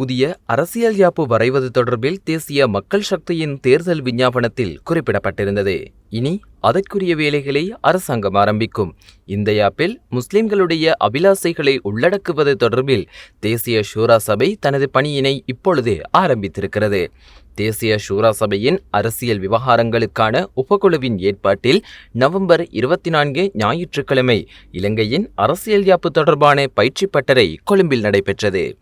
புதிய அரசியல் யாப்பு வரைவது தொடர்பில் தேசிய மக்கள் சக்தியின் தேர்தல் விஞ்ஞாபனத்தில் குறிப்பிடப்பட்டிருந்தது. இனி அதற்குரிய வேலைகளை அரசாங்கம் ஆரம்பிக்கும். இந்த யாப்பில் முஸ்லிம்களுடைய அபிலாசைகளை உள்ளடக்குவது தொடர்பில் தேசிய ஷூரா சபை தனது பணியினை இப்பொழுது ஆரம்பித்திருக்கிறது. தேசிய ஷூரா சபையின் அரசியல் விவகாரங்களுக்கான உபகுழுவின் ஏற்பாட்டில் நவம்பர் இருபத்தி நான்கு ஞாயிற்றுக்கிழமை இலங்கையின் அரசியல் யாப்பு தொடர்பான பயிற்சி பட்டறை கொழும்பில் நடைபெற்றது.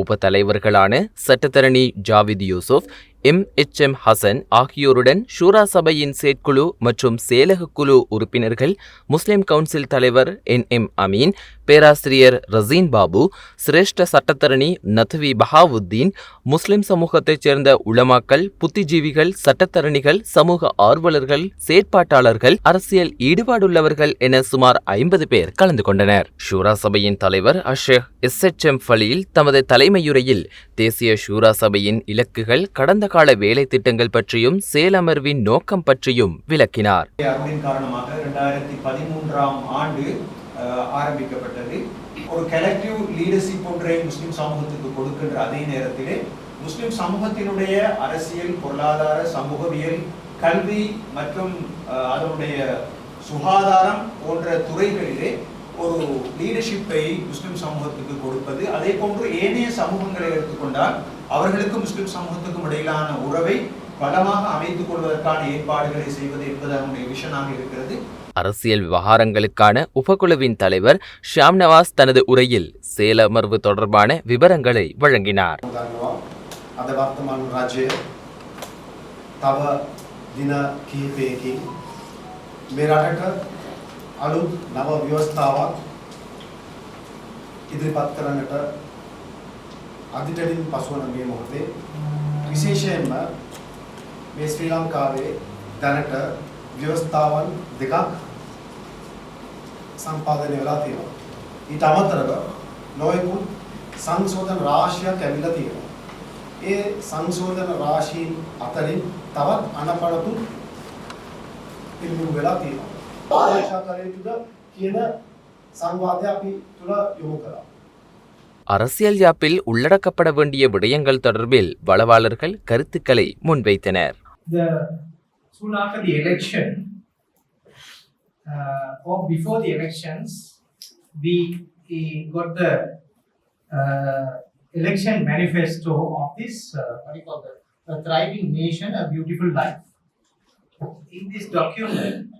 உப தலைவர்களான சட்டத்தரணி Javid Yusuf M. H. M. Hasan ஆகியோருடன் ஷூரா சபையின் செயற்குழு மற்றும் செயலக குழு உறுப்பினர்கள் முஸ்லிம் கவுன்சில் தலைவர் என். எம். அமீன் பேராசிரியர் ரசீன் பாபு சிரேஷ்ட சட்டத்தரணி நத்வி பஹாவுத்தீன் முஸ்லிம் சமூகத்தைச் சேர்ந்த உளமாக்கல் புத்திஜீவிகள் சட்டத்தரணிகள் சமூக ஆர்வலர்கள் செயற்பாட்டாளர்கள் அரசியல் ஈடுபாடுள்ளவர்கள் என சுமார் ஐம்பது பேர் கலந்து கொண்டனர். ஷூரா சபையின் தலைவர் அஷேக் எஸ். எச். எம். ஃபலீல் தமது தலைமையுரையில் தேசிய ஷூரா சபையின் இலக்குகள் கடந்த கால வேலை திட்டங்கள் பற்றியும் செயலமர்வின் நோக்கம் பற்றியும் விளக்கினார். அருளின் காரணமாக இரண்டாயிரத்தி பதிமூன்றாம் ஆண்டு ஆரம்பிக்கப்பட்டது. ஒரு கலெக்டிவ் லீடர்ஷிப் ஒன்றை முஸ்லிம் சமூகத்துக்கு கொடுக்கின்ற அதே நேரத்திலே முஸ்லிம் சமூகத்தினுடைய அரசியல் பொருளாதார சமூகவியல் கல்வி மற்றும் அதனுடைய சுகாதாரம் போன்ற துறைகளிலே ஒரு லீடர்ஷிப்பை முஸ்லிம் சமூகத்துக்கு கொடுப்பது. அதே போன்று ஏனைய சமூகங்களை எடுத்துக்கொண்டால் அவர்களுக்கு முஸ்லிம் சமூகத்துக்கும் இடையிலான உறவை பலமாக அமைத்துக் கொள்வதற்கான ஏற்பாடுகளை செய்வது என்பது அவனுடைய விஷனாக இருக்கிறது அரசியல் விவகாரங்களுக்கான உபகுழுவின் தலைவர் ஷியாம் நவாஸ் தனது உரையில் செயலமர்வு தொடர்பான விவரங்களை வழங்கினார் දන්නවා අද වර්තමාන රජය තව දින කිහිපයකින් මේ රටට අලුත් නව ව්‍යවස්ථාවක් ඉදිරිපත් කරන්නට අදිටලින් පසුවන මේ මොහොතේ විශේෂයෙන්ම මේ ශ්‍රී ලංකාවේ දැනට ව්‍යවස්ථාවන් දෙකක් සම්පාදනය වෙලා තියෙනවා. ඊට අමතරව නොයෙකුත් සංශෝධන රාශියක් ඇවිල්ලා තියෙනවා. ඒ සංශෝධන රාශීන් අතරින් තවත් අනපනතු පිළිබිඹු වෙලා තියෙනවා. ආරක්ෂා කළ යුතුද කියන සංවාදය අපි තුල යොමු කළා. அரசியல் யாப்பில் உள்ளடக்கப்பட வேண்டிய விடயங்கள் தொடர்பில் வளவாளர்கள் கருத்துக்களை முன்வைத்தனர் soon after the election uh, or before the elections, we, we got the uh, election manifesto of this uh, what do you call that? A thriving nation, a beautiful life. In this document,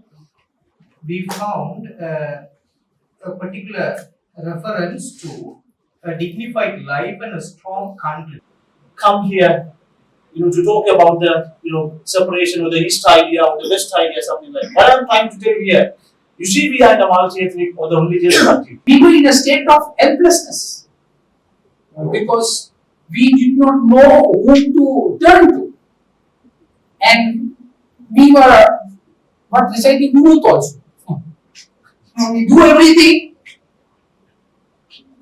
we found uh, a particular reference to a dignified life and a strong country. come here, you know, to talk about the, you know, separation of the East idea or the West idea, something like that. What I'm trying to tell you here, you see, we are in a multi-ethnic or the religious country. were in a state of helplessness oh. because we did not know whom to turn to. And we were not reciting Durut also. We do everything,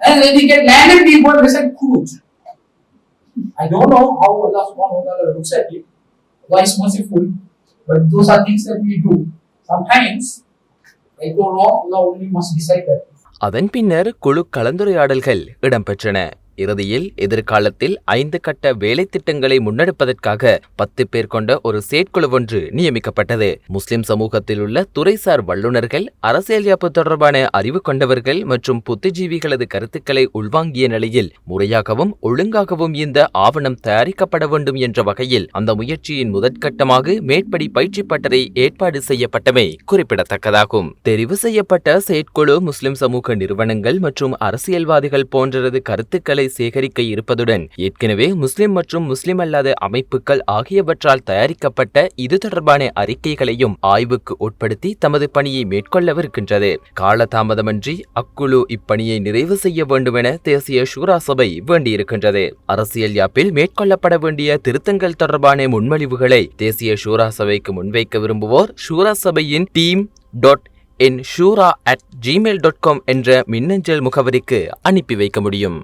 and when they get landed, people go and recite Qunut. I don't know how Allah subhanahu wa ta'ala looks at it. Allah is merciful, but those are things that we do. Sometimes, I don't know, Allah only must decide that. அதன் பின்னர் குழு கலந்துரையாடல்கள் இடம்பெற்றன இறுதியில் எதிர்காலத்தில் ஐந்து கட்ட வேலை திட்டங்களை முன்னெடுப்பதற்காக பத்து பேர் கொண்ட ஒரு செயற்குழு ஒன்று நியமிக்கப்பட்டது. முஸ்லிம் சமூகத்தில் உள்ள துறைசார் வல்லுநர்கள் அரசியல் யாப்பு தொடர்பான அறிவு கொண்டவர்கள் மற்றும் புத்திஜீவிகளது கருத்துக்களை உள்வாங்கிய நிலையில் முறையாகவும் ஒழுங்காகவும் இந்த ஆவணம் தயாரிக்கப்பட வேண்டும் என்ற வகையில் அந்த முயற்சியின் முதற்கட்டமாக மேற்படி பயிற்சி பட்டறை ஏற்பாடு செய்யப்பட்டமை குறிப்பிடத்தக்கதாகும். தெரிவு செய்யப்பட்ட செயற்குழு முஸ்லிம் சமூக நிறுவனங்கள் மற்றும் அரசியல்வாதிகள் போன்றது கருத்துக்களை சேகரிக்க இருப்பதுடன் ஏற்கனவே முஸ்லிம் மற்றும் முஸ்லிம் அல்லாத அமைப்புகள் ஆகியவற்றால் தயாரிக்கப்பட்ட இது தொடர்பான அறிக்கைகளையும் ஆய்வுக்கு உட்படுத்தி தமது பணியை மேற்கொள்ளவிருக்கின்றது. காலதாமதமின்றி அக்குழு இப்பணியை நிறைவு செய்ய வேண்டுமென தேசிய ஷூரா சபை வேண்டியிருக்கின்றது. அரசியல் யாப்பில் மேற்கொள்ளப்பட வேண்டிய திருத்தங்கள் தொடர்பான முன்மொழிவுகளை தேசிய ஷூரா சபைக்கு முன்வைக்க விரும்புவோர் ஷூரா சபையின் team dot N shura at Gmail dot com என்ற மின்னஞ்சல் முகவரிக்கு அனுப்பி வைக்க முடியும்.